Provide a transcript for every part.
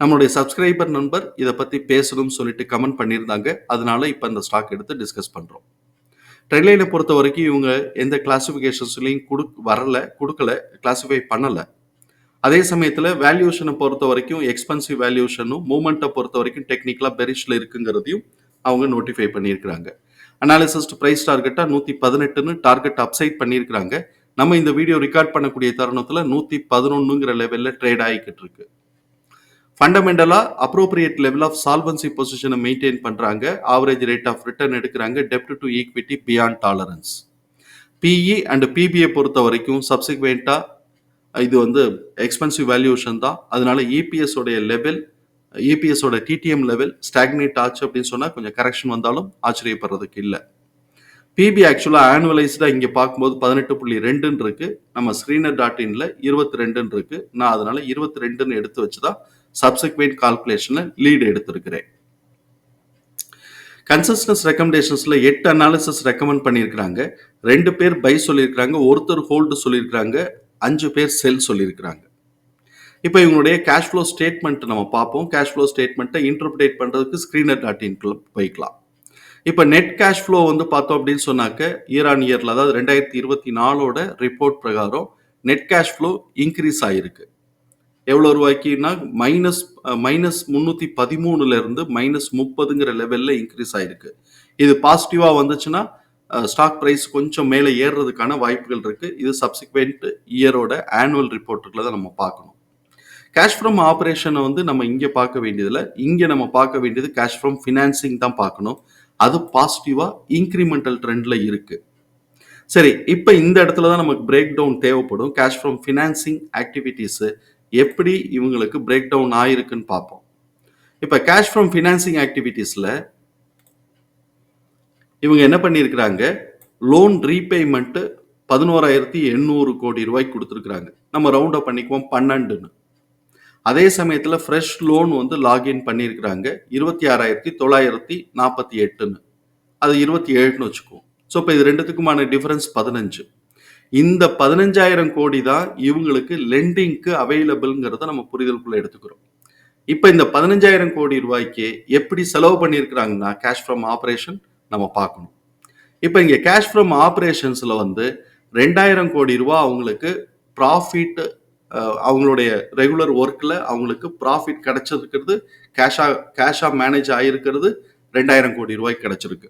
நம்மளுடைய சப்ஸ்கிரைபர் நண்பர் இதை பற்றி பேசணும்னு சொல்லிட்டு கமெண்ட் பண்ணியிருந்தாங்க. அதனால இப்போ இந்த ஸ்டாக் எடுத்து டிஸ்கஸ் பண்ணுறோம் ட்ரெயின்லைனை பொறுத்த வரைக்கும் இவங்க எந்த கிளாஸிஃபிகேஷன்ஸ்லையும் கொடு வரல கொடுக்கல கிளாஸிஃபை பண்ணலை. அதே சமயத்தில் வேல்யூஷனை பொறுத்த வரைக்கும் எக்ஸ்பென்சிவ் வேல்யூஷனும் மூமெண்ட்டை பொறுத்த வரைக்கும் டெக்னிக்கலாக பெரிஷில் இருக்குங்கிறதையும் அவங்க நோட்டிஃபை பண்ணியிருக்கிறாங்க. அனாலிசிஸ்ட் ப்ரைஸ் டார்கெட்டாக நூற்றி பதினெட்டுன்னு டார்கெட் அப்சைட் பண்ணியிருக்கிறாங்க. நம்ம இந்த வீடியோ ரெக்கார்ட் பண்ணக்கூடிய தருணத்தில் நூற்றி பதினொன்றுங்கிற லெவலில் ட்ரேட் ஆகிக்கிட்டு இருக்கு. ஃபண்டமெண்டலாக அப்ரோப்ரியேட் லெவல் ஆஃப் சால்வன்சி பொசிஷனை மெயின்டைன் பண்ணுறாங்க ஆவரேஜ் ரேட் ஆஃப் ரிட்டர்ன் எடுக்கிறாங்க. டெப்ட் to equity beyond tolerance PE and PBI பொறுத்த வரைக்கும் சப்சிக்வெண்ட்டாக இது வந்து எக்ஸ்பென்சிவ் வேல்யூஷன் தான். அதனால இபிஎஸ் உடைய லெவல் இபிஎஸோட டிடிஎம் லெவல் ஸ்டாக்னேட் ஆச்சு அப்படின்னு சொன்னால் கொஞ்சம் கரெக்ஷன் வந்தாலும் ஆச்சரியப்படுறதுக்கு இல்லை. பிபி ஆக்சுவலாக ஆனுவலைஸ்டாக இங்கே பார்க்கும்போது பதினெட்டு புள்ளி ரெண்டுன்னு இருக்குது நம்ம ஸ்க்ரீனர் டாட் இன்ல இருபத்தி ரெண்டுன்னு இருக்குது நான் அதனால இருபத்தி ரெண்டுன்னு எடுத்து வச்சு தான் சப்சிக்வெண்ட் கால்குலேஷனில் லீடு எடுத்திருக்கிறேன். கன்சஸ்டன்ஸ் ரெக்கமெண்டேஷன்ஸில் எட்டு அனாலிசிஸ் ரெக்கமெண்ட் பண்ணியிருக்கிறாங்க. ரெண்டு பேர் பை சொல்லியிருக்கிறாங்க ஒருத்தர் ஹோல்டு சொல்லியிருக்கிறாங்க அஞ்சு பேர் செல் சொல்லியிருக்கிறாங்க. இப்போ இவங்களுடைய கேஷ் ஃப்ளோ ஸ்டேட்மெண்ட் நம்ம பார்ப்போம். கேஷ் ஃப்ளோ ஸ்டேட்மெண்ட்டை இன்டர்பிரேட் பண்ணுறதுக்கு ஸ்க்ரீனர் டாட் இன்குள்ள போய்க்கலாம். இப்போ நெட் கேஷ் ஃப்ளோ வந்து பார்த்தோம் அப்படின்னு சொன்னாக்க இயர் ஆன் இயரில் அதாவது ரெண்டாயிரத்தி இருபத்தி நாலோட ரிப்போர்ட் பிரகாரம் நெட் கேஷ் ஃப்ளோ இன்க்ரீஸ் ஆகிருக்கு எவ்வளோ ரூபாய்க்குன்னா மைனஸ் மைனஸ் முந்நூற்றி பதிமூணுலேருந்து மைனஸ் முப்பதுங்கிற லெவலில் இன்க்ரீஸ் ஆகிருக்கு இது பாசிட்டிவாக வந்துச்சுன்னா ஸ்டாக் ப்ரைஸ் கொஞ்சம் மேலே ஏறுறதுக்கான வாய்ப்புகள் இருக்குது இது சப்சிக்வெண்ட் இயரோட ஆனுவல் ரிப்போர்ட்டுகளை தான் நம்ம பார்க்கணும். கேஷ் ஃப்ரம் ஆப்ரேஷனை வந்து நம்ம இங்கே பார்க்க வேண்டியதில் இங்கே நம்ம பார்க்க வேண்டியது கேஷ் ஃப்ரம் ஃபினான்சிங் தான் பார்க்கணும். அது பாசிட்டிவாக இன்க்ரிமெண்டல் ட்ரெண்டில் இருக்குது சரி இப்போ இந்த இடத்துல தான் நமக்கு பிரேக் டவுன் தேவைப்படும். கேஷ் ஃப்ரம் ஃபினான்சிங் ஆக்டிவிட்டீஸு எப்படி இவங்களுக்கு பிரேக் டவுன் ஆயிருக்குன்னு பார்ப்போம். இப்போ கேஷ் ஃப்ரம் ஃபினான்சிங் ஆக்டிவிட்டீஸில் இவங்க என்ன பண்ணியிருக்கிறாங்க? லோன் ரீபேமெண்ட்டு பதினோராயிரத்தி எண்ணூறு கோடி ரூபாய்க்கு கொடுத்துருக்குறாங்க. நம்ம ரவுண்ட் அப் பண்ணிக்குவோம் பன்னெண்டுன்னு. அதே சமயத்தில் ஃப்ரெஷ் லோன் வந்து லாகின் பண்ணியிருக்கிறாங்க. இருபத்தி ஆறாயிரத்தி தொள்ளாயிரத்தி நாற்பத்தி எட்டுன்னு. அது இருபத்தி ஏழுன்னு வச்சுக்குவோம். ஸோ இப்போ இது ரெண்டுத்துக்குமான டிஃபரன்ஸ் பதினஞ்சு. இந்த பதினஞ்சாயிரம் கோடி தான் இவங்களுக்கு லெண்டிங்க்கு அவைலபிள்ங்கிறத நம்ம புரிதலுக்குள்ள எடுத்துக்கிறோம். இப்போ இந்த பதினஞ்சாயிரம் கோடி ரூபாய்க்கு எப்படி செலவு பண்ணியிருக்கிறாங்கன்னா கேஷ் ஃப்ரம் ஆப்ரேஷன் நம்ம பார்க்கணும். இப்போ இங்கே கேஷ் ஃப்ரம் ஆப்ரேஷன்ஸில் வந்து ரெண்டாயிரம் கோடி ரூபா அவங்களுக்கு ப்ராஃபிட் அவங்களுடைய ரெகுலர் ஒர்க்கில் அவங்களுக்கு ப்ராஃபிட் கிடைச்சிருக்கிறது கேஷாக கேஷாக மேனேஜ் ஆகிருக்கிறது ரெண்டாயிரம் கோடி ரூபாய்க்கு கிடைச்சிருக்கு.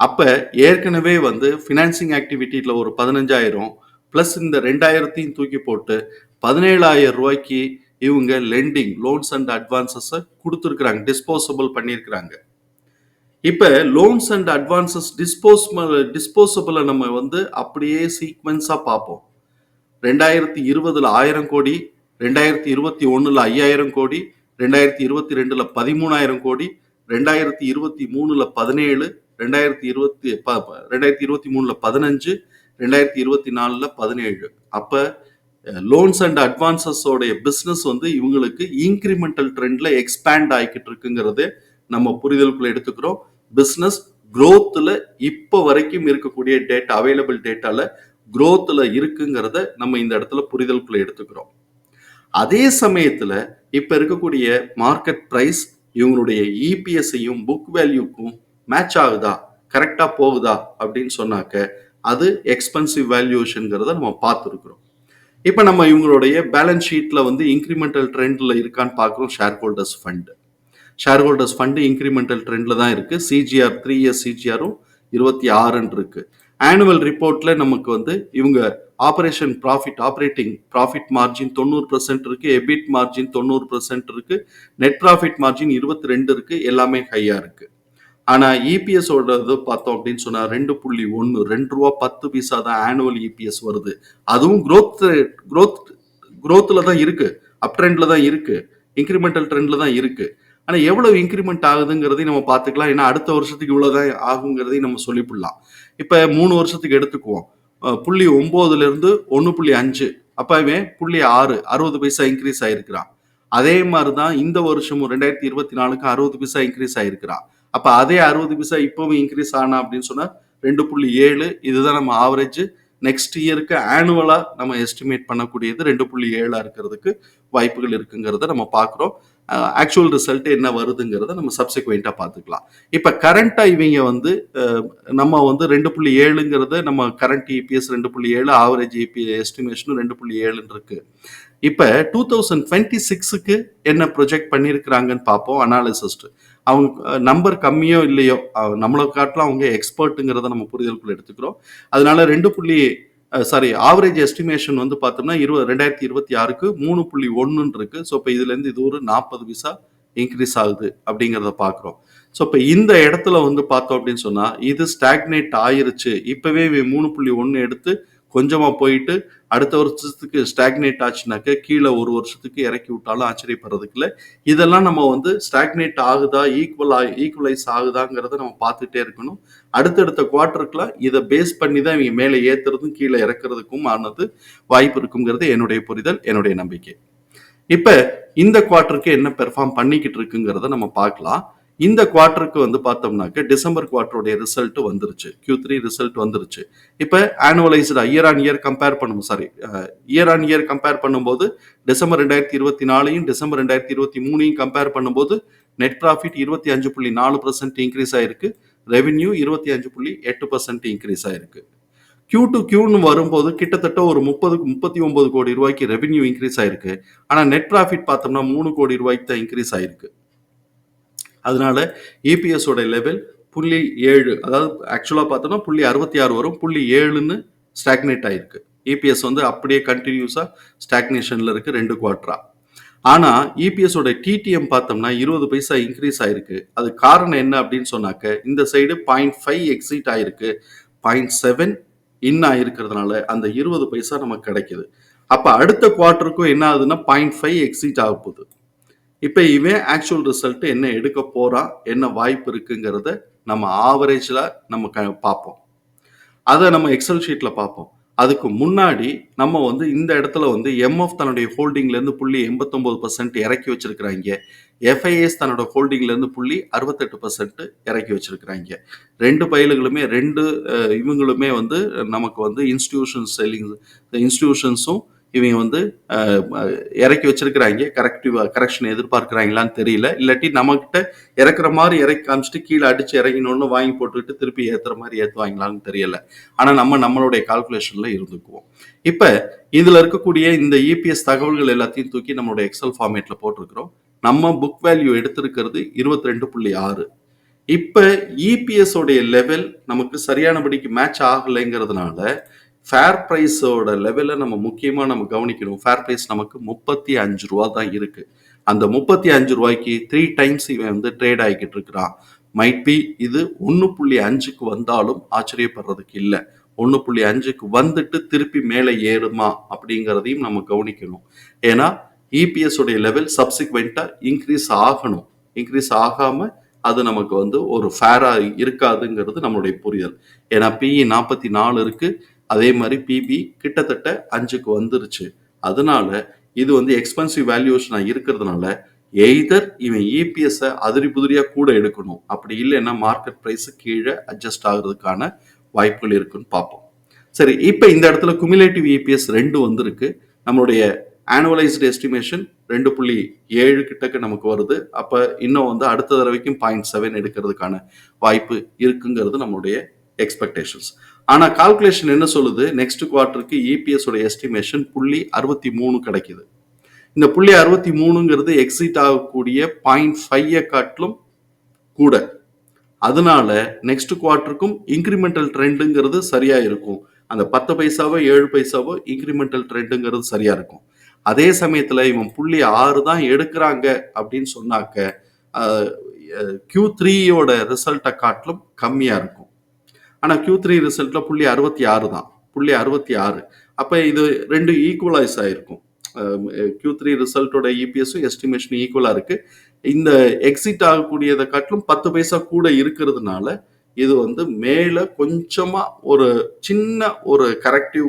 அப்போ ஏற்கனவே வந்து ஃபினான்சிங் ஆக்டிவிட்டியில் ஒரு பதினஞ்சாயிரம் ப்ளஸ் இந்த ரெண்டாயிரத்தையும் தூக்கி போட்டு பதினேழாயிரம் ரூபாய்க்கு இவங்க லெண்டிங் லோன்ஸ் அண்ட் அட்வான்சஸை கொடுத்துருக்குறாங்க டிஸ்போசபிள் பண்ணியிருக்கிறாங்க. இப்போ லோன்ஸ் அண்ட் அட்வான்சஸ் டிஸ்போஸ்மல் டிஸ்போசபிளை நம்ம வந்து அப்படியே சீக்வன்ஸாக பார்ப்போம். ரெண்டாயிரத்தி இருபதில் ஆயிரம் கோடி ரெண்டாயிரத்தி இருபத்தி ஒன்றில் ஐயாயிரம் கோடி ரெண்டாயிரத்தி இருபத்தி ரெண்டில் பதிமூணாயிரம் கோடி ரெண்டாயிரத்தி இருபத்தி மூணில் பதினேழு ரெண்டாயிரத்தி இருபத்தி ப ரெண்டாயிரத்தி இருபத்தி மூணில் பதினஞ்சு ரெண்டாயிரத்தி இருபத்தி நாலில் பதினேழு. அப்போ லோன்ஸ் அண்ட் அட்வான்சஸோடைய பிஸ்னஸ் வந்து இவங்களுக்கு இன்க்ரிமெண்டல் ட்ரெண்டில் எக்ஸ்பேண்ட் ஆகிக்கிட்டு இருக்குங்கிறதே நம்ம புரிதலுக்குள்ள எடுத்துக்கிறோம். பிஸ்னஸ் க்ரோத்தில் இப்போ வரைக்கும் இருக்கக்கூடிய டேட்டா அவைலபிள் டேட்டாவில் க்ரோத்தில் இருக்குங்கிறத நம்ம இந்த இடத்துல புரிதலுக்குள்ள எடுத்துக்கிறோம். அதே சமயத்தில் இப்போ இருக்கக்கூடிய மார்க்கெட் ப்ரைஸ் இவங்களுடைய இபிஎஸ்ஸையும் புக் வேல்யூக்கும் மேட்ச் ஆகுதா? கரெக்டாக போகுதா? அப்படின்னு சொன்னாக்க அது எக்ஸ்பென்சிவ் வேல்யூஷனுங்கிறத நம்ம பார்த்துருக்குறோம். இப்போ நம்ம இவங்களுடைய பேலன்ஸ் ஷீட்டில் வந்து இன்க்ரிமெண்டல் ட்ரெண்டில் இருக்கான்னு பார்க்குறோம் share holders fund share holders fund incremental ட்ரெண்டில் தான் இருக்குது சிஜிஆர் த்ரீ இயர்ஸ் சிஜிஆரும் இருபத்தி ஆறுன்னு இருக்குது ஆனுவல் ரிப்போர்ட்டில் நமக்கு வந்து இவங்க operation profit operating profit margin தொண்ணூறு பர்சன்ட் இருக்குது எபிட் மார்ஜின் தொண்ணூறு பர்சன்ட் இருக்குது நெட் ப்ராஃபிட் மார்ஜின் இருபத்தி ரெண்டு இருக்குது எல்லாமே ஹையாக இருக்குது ஆனால் இபிஎஸ் ஓட பார்த்தோம் அப்படின்னு சொன்னால் ரெண்டு புள்ளி ஒன்று ரெண்டு ரூபா பத்து பைசா தான் ஆனுவல் இபிஎஸ் வருது. அதுவும் க்ரோத் க்ரோத் க்ரோத்தில் தான் இருக்குது அப் ட்ரெண்டில் தான் இருக்குது இன்க்ரிமெண்டல் ட்ரெண்டில் தான் இருக்குது ஆனால் எவ்வளவு இன்க்ரிமெண்ட் ஆகுதுங்கிறதையும் நம்ம பார்த்துக்கலாம். ஏன்னா அடுத்த வருஷத்துக்கு இவ்வளவுதான் ஆகுங்கிறதையும் நம்ம சொல்லிவிடலாம் இப்போ மூணு வருஷத்துக்கு எடுத்துக்குவோம். புள்ளி ஒம்போதுலேருந்து ஒன்று புள்ளி அஞ்சு. அப்பவே புள்ளி ஆறு அறுபது பைசா இன்க்ரீஸ் ஆயிருக்கிறான். அதே மாதிரி தான் இந்த வருஷமும் ரெண்டாயிரத்தி இருபத்தி நாலுக்கு அறுபது பைசா இன்க்ரீஸ் ஆயிருக்கிறான். அப்ப அதே அறுபது பைசா இப்பவும் இன்க்ரீஸ் ஆனா அப்படின்னு சொன்னா ரெண்டு புள்ளி ஏழு இதுதான் நம்ம ஆவரேஜ் நெக்ஸ்ட் இயருக்கு ஆனுவலா நம்ம எஸ்டிமேட் பண்ணக்கூடியது ரெண்டு புள்ளி ஏழா இருக்கிறதுக்கு வாய்ப்புகள் இருக்குங்கிறத நம்ம பார்க்குறோம். ஆக்சுவல் ரிசல்ட் என்ன வருதுங்கிறத நம்ம சப்சிக்வெண்ட்டாக பார்த்துக்கலாம். இப்போ கரண்ட்டாக இவங்க வந்து நம்ம வந்து ரெண்டு புள்ளி ஏழுங்கிறத நம்ம கரண்ட் இபிஎஸ் ரெண்டு புள்ளி ஏழு ஆவரேஜ் இபி எஸ்டிமேஷனும் ரெண்டு புள்ளி ஏழுன்னு இருக்கு. இப்போ டூ தௌசண்ட் டுவெண்ட்டி சிக்ஸுக்கு என்ன ப்ரொஜெக்ட் பண்ணியிருக்கிறாங்கன்னு பார்ப்போம் அனாலிசிஸ்ட் அவங்க நம்பர் கம்மியோ இல்லையோ நம்மளை காட்டிலும் அவங்க எக்ஸ்பர்ட்டுங்கிறத நம்ம புரிதலுக்குள்ள எடுத்துக்கிறோம். அதனால ரெண்டு புள்ளி சாரி ஆவரேஜ் எஸ்டிமேஷன் வந்து பார்த்தோம்னா இருபது ரெண்டாயிரத்தி இருபத்தி ஆறுக்கு மூணு புள்ளி ஒன்றுன்னு இருக்கு. ஸோ இப்போ இதுலேருந்து இது ஒரு நாற்பது விசா இன்க்ரீஸ் ஆகுது அப்படிங்கிறத பார்க்குறோம். ஸோ இப்போ இந்த இடத்துல வந்து பார்த்தோம் அப்படின்னு சொன்னால் இது ஸ்டாக்னேட் ஆயிருச்சு. இப்போவே மூணு புள்ளி ஒன்று எடுத்து கொஞ்சமாக போயிட்டு அடுத்த வருஷத்துக்கு ஸ்டாக்னேட் ஆச்சுனாக்க கீழே ஒரு வருஷத்துக்கு இறக்கி விட்டாலும் ஆச்சரியப்படுறதுக்கு இல்லை. இதெல்லாம் நம்ம வந்து ஸ்டாக்னேட் ஆகுதா ஈக்குவல் ஈக்குவலைஸ் ஆகுதாங்கிறத நம்ம பார்த்துட்டே இருக்கணும். அடுத்தடுத்த குவார்ட்டருக்குலாம் இதை பேஸ் பண்ணி தான் இவங்க மேலே ஏத்துறதும் கீழே இறக்குறதுக்கும் ஆனது வாய்ப்பு இருக்குங்கிறது என்னுடைய புரிதல் என்னுடைய நம்பிக்கை. இப்போ இந்த குவார்ட்டருக்கு என்ன பெர்ஃபார்ம் பண்ணிக்கிட்டு இருக்குங்கிறத நம்ம பார்க்கலாம். இந்த குவார்ட்டருக்கு வந்து பார்த்தோம்னாக்க டிசம்பர் குவார்ட்டருடைய ரிசல்ட் வந்துருச்சு. கியூ த்ரீ ரிசல்ட் வந்துருச்சு. இப்போ ஆனுவலைஸ்டா இயர் ஆன் இயர் கம்பேர் பண்ணும் sorry year on year compare பண்ணும்போது டிசம்பர் ரெண்டாயிரத்தி இருபத்தி நாலையும் டிசம்பர் ரெண்டாயிரத்தி இருபத்தி மூணையும் கம்பேர் பண்ணும்போது நெட் ப்ராஃபிட் இருபத்தி அஞ்சு புள்ளி நாலு பர்சன்ட் இன்க்ரீஸ் ஆயிருக்கு. ரெவென்யூ இருபத்தி அஞ்சு புள்ளி எட்டு பர்சன்ட் இன்க்ரீஸ் ஆயிருக்கு. கியூ டு கியூன்னு வரும்போது கிட்டத்தட்ட ஒரு முப்பது முப்பத்தி ஒன்பது கோடி ரூபாய்க்கு ரெவென்யூ இன்க்ரீஸ் ஆயிருக்கு. ஆனால் நெட் ப்ராஃபிட் பார்த்தோம்னா மூணு கோடி ரூபாய்க்கு தான் இன்க்ரீஸ் ஆயிருக்கு. அதனால EPS லெவல் புள்ளி ஏழு அதாவது ஆக்சுவலாக பார்த்தோம்னா புள்ளி அறுபத்தி ஆறு வரும் புள்ளி ஏழுன்னு ஸ்டாக்னேட் ஆயிருக்கு. இபிஎஸ் வந்து அப்படியே கண்டினியூஸாக ஸ்டாக்னேஷனில் இருக்குது ரெண்டு குவார்ட்டரா ஆனால் இபிஎஸோட டிடிஎம் பார்த்தோம்னா இருபது பைசா இன்க்ரீஸ் ஆயிருக்கு. அது காரணம் என்ன அப்படின்னு சொன்னாக்க இந்த சைடு பாயிண்ட் ஃபைவ் எக்ஸிட் ஆயிருக்கு. பாயிண்ட் செவன் இன் ஆயிருக்கிறதுனால அந்த இருபது பைசா நமக்கு கிடைக்குது. அப்போ அடுத்த குவார்ட்டருக்கும் என்ன ஆகுதுன்னா பாயிண்ட் ஃபைவ் எக்ஸிட் ஆக போகுது. இப்போ இவன் ஆக்சுவல் ரிசல்ட் என்ன எடுக்க போறான் என்ன வாய்ப்பு இருக்குங்கிறத நம்ம ஆவரேஜில் நம்ம க பார்ப்போம். அதை நம்ம எக்ஸல் ஷீட்டில் பார்ப்போம். அதுக்கு முன்னாடி நம்ம வந்து இந்த இடத்துல வந்து எம்எஃப் தன்னுடைய ஹோல்டிங்லேருந்து புள்ளி எண்பத்தொம்போது பர்சன்ட் இறக்கி வச்சிருக்கிறாங்க. எஃப்ஐஎஸ் தன்னோட ஹோல்டிங்லேருந்து புள்ளி அறுபத்தெட்டு பர்சன்ட் இறக்கி வச்சிருக்கிறாங்க. ரெண்டு பயில்களுமே ரெண்டு இவங்களுமே வந்து நமக்கு வந்து இன்ஸ்டிடியூஷன் செல்லிங் இன்ஸ்டிடியூஷன்ஸும் இவங்க வந்து இறக்கி வச்சிருக்கிறாங்க. கரெக்டிவ் கரெக்ஷன் எதிர்பார்க்குறாங்களான்னு தெரியல. இல்லாட்டி நம்மக்கிட்ட இறக்குற மாதிரி இறக்கி காமிச்சிட்டு கீழே அடிச்சு இறங்கினோன்னு வாங்கி போட்டுக்கிட்டு திருப்பி ஏற்றுற மாதிரி ஏற்றுவாங்களான்னு தெரியல. ஆனால் நம்ம நம்மளுடைய கால்குலேஷன்ல இருந்துக்குவோம். இப்போ இதில் இருக்கக்கூடிய இந்த இபிஎஸ் தகவல்கள் எல்லாத்தையும் தூக்கி நம்மளுடைய எக்ஸல் ஃபார்மேட்டில் போட்டிருக்கிறோம். நம்ம புக் வேல்யூ எடுத்திருக்கிறது இருபத்தி ரெண்டு புள்ளி ஆறு. இப்போ இபிஎஸ் உடைய லெவல் நமக்கு சரியானபடிக்கு மேட்ச் ஆகலைங்கிறதுனால ஃபேர் ப்ரைஸோட லெவலை நம்ம முக்கியமாக நம்ம கவனிக்கணும். ஃபேர் ப்ரைஸ் நமக்கு முப்பத்தி அஞ்சு ரூபா தான் இருக்குது அந்த முப்பத்தி அஞ்சு ரூபாய்க்கு த்ரீ டைம்ஸ் இவன் வந்து ட்ரேட் ஆகிக்கிட்டு இருக்கிறான். மைட் பி இது ஒன்று புள்ளி அஞ்சுக்கு வந்தாலும் ஆச்சரியப்படுறதுக்கு இல்லை. ஒன்று புள்ளி அஞ்சுக்கு வந்துட்டு திருப்பி மேலே ஏறுமா அப்படிங்கிறதையும் நம்ம கவனிக்கணும். ஏன்னா இபிஎஸ் உடைய லெவல் சப்சிக்வெண்ட்டாக இன்க்ரீஸ் ஆகணும். இன்க்ரீஸ் ஆகாமல் அது நமக்கு வந்து ஒரு ஃபேராக இருக்காதுங்கிறது நம்மளுடைய புரிதல். ஏன்னா பிஇ நாற்பத்தி நாலு இருக்குது அதே மாதிரி பிபி கிட்டத்தட்ட அஞ்சுக்கு வந்துருச்சு. அதனால இது வந்து எக்ஸ்பென்சிவ் வேல்யூஷனாக இருக்கிறதுனால எய்தர் இவன் இபிஎஸ்ஸை அதிரி புதிரியாக கூட எடுக்கணும். அப்படி இல்லைன்னா மார்க்கெட் ப்ரைஸ் கீழே அட்ஜஸ்ட் ஆகுறதுக்கான வாய்ப்புகள் இருக்குன்னு பார்ப்போம். சரி இப்போ இந்த இடத்துல குமிலேட்டிவ் இபிஎஸ் ரெண்டு வந்திருக்கு. நம்மளுடைய ஆனுவலைஸ்டு எஸ்டிமேஷன் ரெண்டு புள்ளி ஏழு கிட்டக்கு நமக்கு வருது. அப்போ இன்னும் வந்து அடுத்த தடவைக்கும் பாயிண்ட் செவன் எடுக்கிறதுக்கான வாய்ப்பு இருக்குங்கிறது நம்மளுடைய எக்ஸ்பெக்டேஷன்ஸ் ஆனால் கால்குலேஷன் என்ன சொல்லுது? நெக்ஸ்ட் குவார்ட்டருக்கு இபிஎஸ் உடைய எஸ்டிமேஷன் புள்ளி அறுபத்தி மூணு கிடைக்குது. இந்த புள்ளி அறுபத்தி மூணுங்கிறது எக்ஸிட் ஆகக்கூடிய பாயிண்ட் ஃபைவை காட்டிலும் கூட. அதனால நெக்ஸ்ட் குவார்ட்டருக்கும் இன்க்ரிமெண்டல் ட்ரெண்டுங்கிறது சரியா இருக்கும். அந்த பத்து பைசாவோ ஏழு பைசாவோ இன்க்ரிமெண்டல் ட்ரெண்டுங்கிறது சரியா இருக்கும். அதே சமயத்தில் இவன் புள்ளி ஆறு தான் எடுக்கிறாங்க அப்படின்னு சொன்னாக்க கியூ த்ரீயோட ரிசல்ட்டை காட்டிலும் கம்மியா இருக்கும். ஆனால் கியூ த்ரீ ரிசல்ட்டில் புள்ளி அறுபத்தி ஆறு தான். புள்ளி அறுபத்தி ஆறு. அப்போ இது ரெண்டு ஈக்குவலைஸ் ஆகிருக்கும் கியூ த்ரீ ரிசல்ட்டோட இபிஎஸும் எஸ்டிமேஷன் ஈக்குவலாக இருக்குது இந்த எக்ஸிட் ஆகக்கூடியதை காட்டிலும் பத்து பைசா கூட இருக்கிறதுனால இது வந்து மேலே கொஞ்சமாக ஒரு சின்ன ஒரு corrective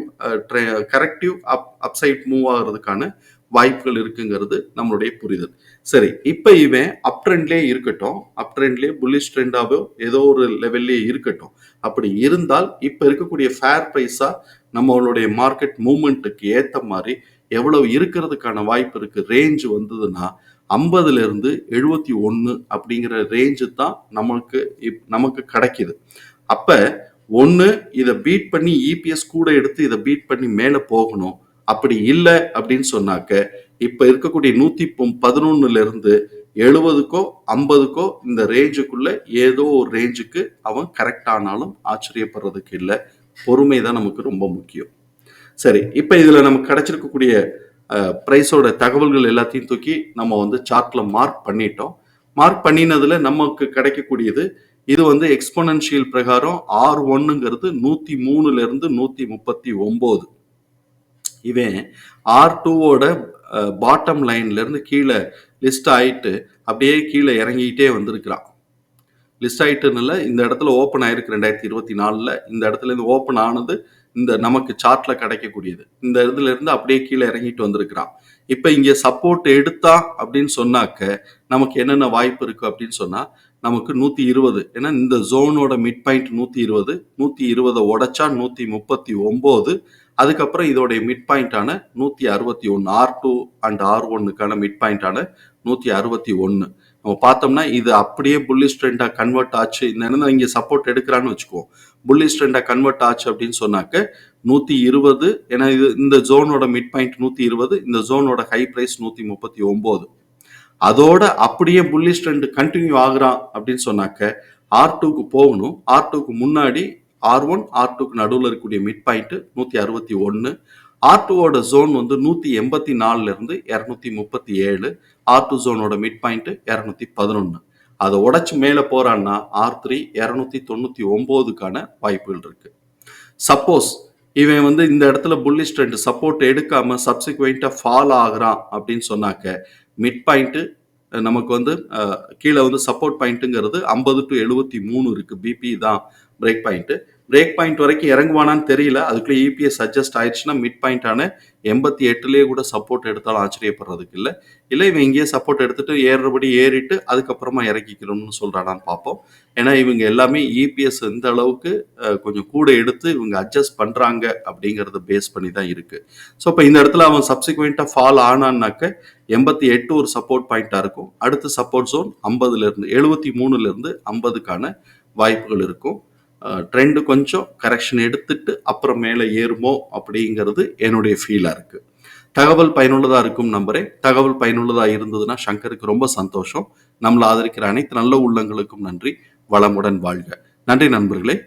corrective up upside move ஆகுறதுக்கான வாய்ப்புகள் இருக்குங்கிறது நம்மளுடைய புரிதல். சரி இப்போ இவன் அப் ட்ரெண்ட்லேயே இருக்கட்டும். அப் ட்ரெண்ட்லேயே புல்லிஷ் ட்ரெண்டாகவோ ஏதோ ஒரு லெவல்லே இருக்கட்டும். அப்படி இருந்தால் இப்போ இருக்கக்கூடிய ஃபேர் ப்ரைஸாக நம்மளுடைய மார்க்கெட் மூமெண்ட்டுக்கு ஏற்ற மாதிரி எவ்வளவு இருக்கிறதுக்கான வாய்ப்பு இருக்கு ரேஞ்சு வந்ததுன்னா ஐம்பதுல இருந்து எழுபத்தி ஒன்று அப்படிங்கிற ரேஞ்சு தான் நமக்கு இப்- நமக்கு கிடைக்குது. அப்ப ஒன்று இதை பீட் பண்ணி இபிஎஸ் கூட எடுத்து இதை பீட் பண்ணி மேலே போகணும். அப்படி இல்லை அப்படின்னு சொன்னாக்க இப்போ இருக்கக்கூடிய நூற்றி பதினொன்னுல இருந்து எழுபதுக்கோ ஐம்பதுக்கோ இந்த ரேஞ்சுக்குள்ள ஏதோ ஒரு ரேஞ்சுக்கு அவன் கரெக்ட் ஆனாலும் ஆச்சரியப்படுறதுக்கு இல்லை. பொறுமை தான் நமக்கு ரொம்ப முக்கியம். சரி இப்போ இதில் நமக்கு கிடைச்சிருக்கக்கூடிய ப்ரைஸோட தகவல்கள் எல்லாத்தையும் தூக்கி நம்ம வந்து சார்ட்டில் மார்க் பண்ணிட்டோம். மார்க் பண்ணினதில் நமக்கு கிடைக்கக்கூடியது இது வந்து எக்ஸ்போனன்ஷியல் பிரகாரம் ஆர் ஒன்னுங்கிறது நூற்றி மூணுலேருந்து நூற்றி முப்பத்தி ஒம்பது. இவன் ஆர் டூவோட பாட்டம் லைன்லேருந்து கீழே லிஸ்ட் ஆகிட்டு அப்படியே கீழே இறங்கிக்கிட்டே வந்திருக்கிறான். லிஸ்ட் ஆயிட்டுன்னு இந்த இடத்துல ஓப்பன் ஆயிருக்கு ரெண்டாயிரத்தி இருபத்தி நாலில். இந்த இடத்துல இருந்து ஓப்பன் ஆனது இந்த நமக்கு சார்ட்டில் கிடைக்கக்கூடியது. இந்த இடத்துல இருந்து அப்படியே கீழே இறங்கிட்டு வந்திருக்கிறான். இப்போ இங்கே சப்போர்ட் எடுத்தா அப்படின்னு சொன்னாக்க நமக்கு என்னென்ன வாய்ப்பு இருக்குது அப்படின்னு சொன்னால் நமக்கு நூற்றி இருபது. ஏன்னா இந்த ஜோனோட மிட் பாயிண்ட் நூற்றி இருபது நூற்றி இருபதை உடைச்சா நூற்றி முப்பத்தி ஒம்பது. அதுக்கப்புறம் இதோடைய மிட் பாயிண்டான நூற்றி அறுபத்தி ஒன்று ஆர் டூ அண்ட் ஆர் ஒன்னுக்கான மிட் பாயிண்டான நூற்றி அறுபத்தி ஒன்று நம்ம பார்த்தோம்னா இது அப்படியே புல்லிஷ் ட்ரெண்டாக கன்வெர்ட் ஆச்சு. இந்த இங்கே சப்போர்ட் எடுக்கிறான்னு வச்சுக்குவோம். புல்லிஷ் ட்ரெண்டாக கன்வெர்ட் ஆச்சு அப்படின்னு சொன்னாக்க நூற்றி இருபது ஏன்னா இது இந்த ஜோனோட மிட் பாயிண்ட் நூற்றி இருபது இந்த ஜோனோட ஹை ப்ரைஸ் நூற்றி முப்பத்தி ஒம்பது. அதோட அப்படியே புல்லிஷ் ட்ரெண்ட் கண்டினியூ ஆகுறான் அப்படின்னு சொன்னாக்க ஆர் டூக்கு போகணும். ஆர் டூக்கு முன்னாடி ஆர் ஒன் ஆர் டூக்கு நடுவில் இருக்கக்கூடிய மிட் பாயிண்ட்டு நூற்றி அறுபத்தி ஒன்று ஆர் டூவோட ஜோன் வந்து நூற்றி எண்பத்தி நாலுலேருந்து இரநூத்தி முப்பத்தி ஏழு. ஆர் டூ ஜோனோட மிட் பாயிண்ட்டு இரநூத்தி பதினொன்று அதை உடச்சி மேலே போகிறான்னா ஆர் த்ரீ இரநூத்தி தொண்ணூற்றி ஒம்போதுக்கான வாய்ப்புகள் இருக்குது சப்போஸ் இவன் வந்து இந்த இடத்துல புல்லிஷ் ட்ரெண்ட் சப்போர்ட் எடுக்காமல் சப்சிக்வெண்ட்டாக ஃபால் ஆகுறான் அப்படின்னு சொன்னாக்க மிட் பாயிண்ட்டு நமக்கு வந்து கீழே வந்து சப்போர்ட் பாயிண்ட்டுங்கிறது ஐம்பது டு எழுபத்தி மூணு இருக்கு. பிபி தான் பிரேக் பாயிண்ட்டு பிரேக் பாயிண்ட் வரைக்கும் இறங்குவானான்னு தெரியல. அதுக்குள்ளே இபிஎஸ் அட்ஜஸ்ட் ஆயிடுச்சுன்னா மிட் பாயிண்டான எண்பத்தி எட்டுலேயே கூட சப்போர்ட் எடுத்தாலும் ஆச்சரியப்படுறதுக்கு இல்லை. இல்லை இவன் இங்கேயே சப்போர்ட் எடுத்துட்டு ஏறுறபடி ஏறிட்டு அதுக்கப்புறமா இறக்கிக்கணும்னு சொல்கிறானான்னு பார்ப்போம். ஏன்னா இவங்க எல்லாமே இபிஎஸ் எந்த அளவுக்கு கொஞ்சம் கூட எடுத்து இவங்க அட்ஜஸ்ட் பண்ணுறாங்க அப்படிங்கிறத பேஸ் பண்ணி தான் இருக்குது ஸோ இப்போ இந்த இடத்துல அவன் சப்சிக்வெண்ட்டாக ஃபால் ஆனான்னாக்க எண்பத்தி எட்டு ஒரு சப்போர்ட் பாயிண்டா இருக்கும். அடுத்த சப்போர்ட் ஜோன் ஐம்பதுலேருந்து எழுபத்தி மூணுலேருந்து ஐம்பதுக்கான வாய்ப்புகள் இருக்கும். ட்ரெண்டு கொஞ்சம் கரெக்ஷன் எடுத்துட்டு அப்புறம் மேலே ஏறுமோ அப்படிங்கிறது என்னுடைய ஃபீலாக இருக்குது தகவல் பயனுள்ளதாக இருக்கும் நம்பரே. தகவல் பயனுள்ளதாக இருந்ததுன்னா சங்கருக்கு ரொம்ப சந்தோஷம். நம்மளை ஆதரிக்கிற அனைத்து நல்ல உள்ளங்களுக்கும் நன்றி. வளமுடன் வாழ்க. நன்றி நண்பர்களே.